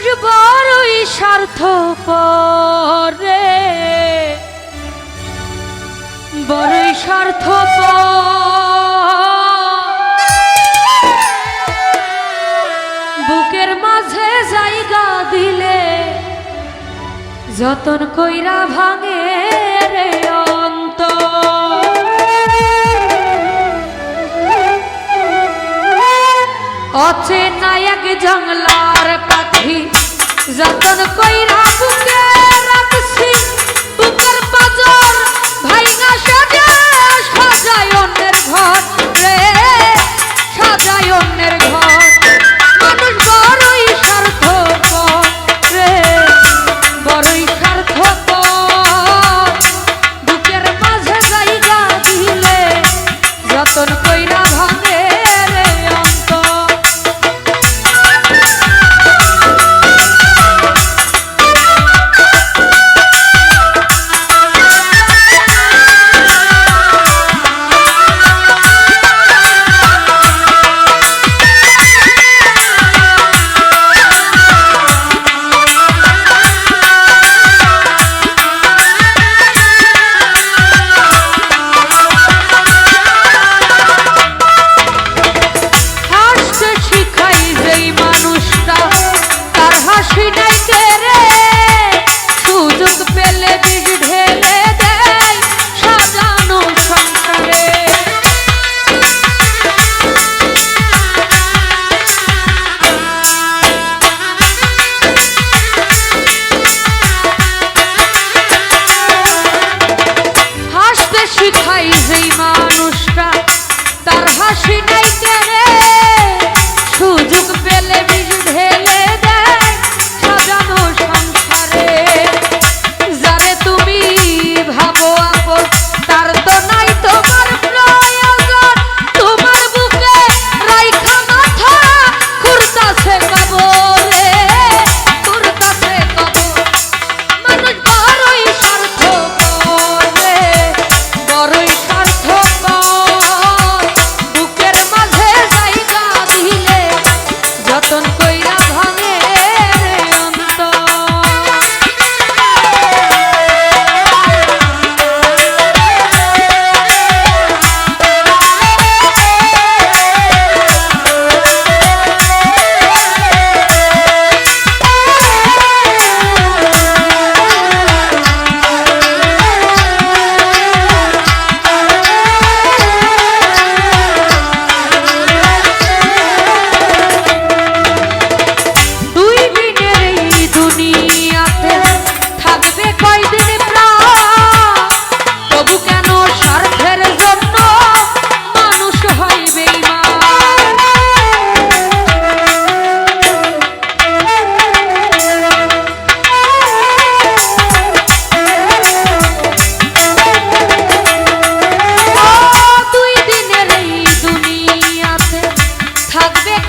মানুষ বড়ই স্বার্থপর। রে বড়ই স্বার্থপর। বুকের মাঝে জায়গা দিলে যতন কইরা ভাঙে রে অন্ত অচেনা এক জঙ্গলা রাখি, যতন কইরা বুকে রাখছি, বুকের পাজর ভাইগা সাজা, সাজায় অন্যের ঘর রে, সাজায় অন্যের ঘর।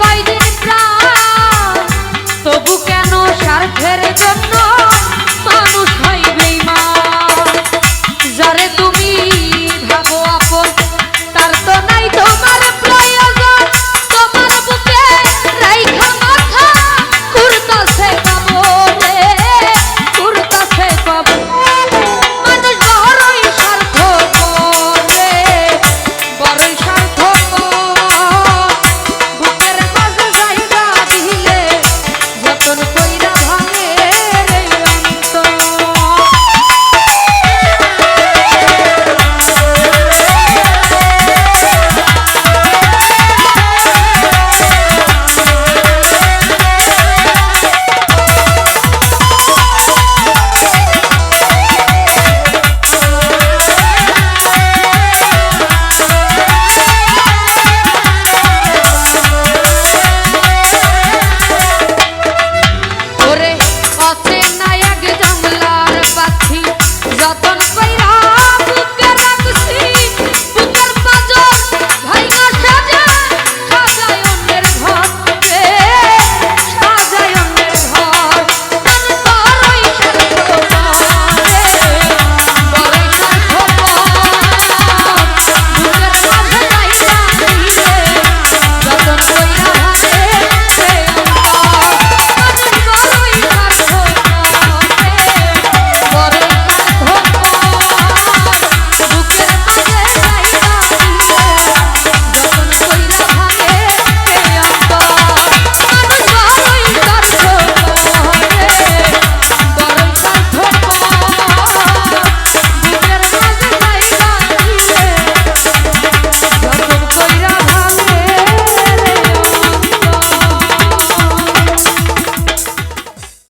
কয়দিন প্রাণ তবু কেন স্বার্থের জন্য